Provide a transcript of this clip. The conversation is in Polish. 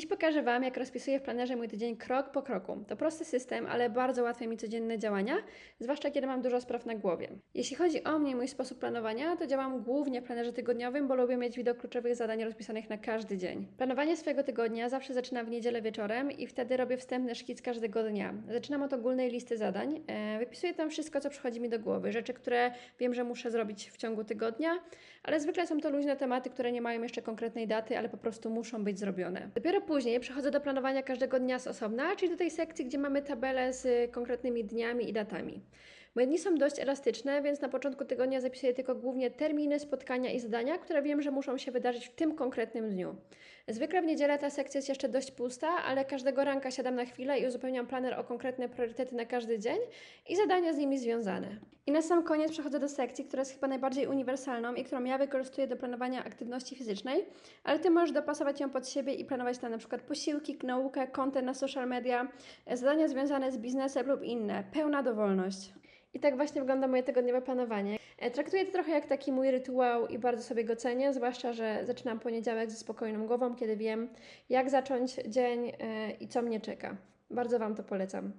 Dziś pokażę Wam, jak rozpisuję w planerze mój tydzień krok po kroku. To prosty system, ale bardzo łatwe mi codzienne działania, zwłaszcza kiedy mam dużo spraw na głowie. Jeśli chodzi o mnie i mój sposób planowania, to działam głównie w planerze tygodniowym, bo lubię mieć widok kluczowych zadań rozpisanych na każdy dzień. Planowanie swojego tygodnia zawsze zaczynam w niedzielę wieczorem i wtedy robię wstępny szkic każdego dnia. Zaczynam od ogólnej listy zadań. E, Wypisuję tam wszystko, co przychodzi mi do głowy, rzeczy, które wiem, że muszę zrobić w ciągu tygodnia, ale zwykle są to luźne tematy, które nie mają jeszcze konkretnej daty, ale po prostu muszą być zrobione. Dopiero później przechodzę do planowania każdego dnia z osobna, czyli do tej sekcji, gdzie mamy tabelę z konkretnymi dniami i datami. Moje dni są dość elastyczne, więc na początku tygodnia zapisuję tylko głównie terminy, spotkania i zadania, które wiem, że muszą się wydarzyć w tym konkretnym dniu. Zwykle w niedzielę ta sekcja jest jeszcze dość pusta, ale każdego ranka siadam na chwilę i uzupełniam planer o konkretne priorytety na każdy dzień i zadania z nimi związane. I na sam koniec przechodzę do sekcji, która jest chyba najbardziej uniwersalną i którą ja wykorzystuję do planowania aktywności fizycznej, ale Ty możesz dopasować ją pod siebie i planować tam na przykład posiłki, naukę, content na social media, zadania związane z biznesem lub inne. Pełna dowolność. I tak właśnie wygląda moje tygodniowe planowanie. E, Traktuję to trochę jak taki mój rytuał i bardzo sobie go cenię, zwłaszcza, że zaczynam poniedziałek ze spokojną głową, kiedy wiem, jak zacząć dzień e, i co mnie czeka. Bardzo Wam to polecam.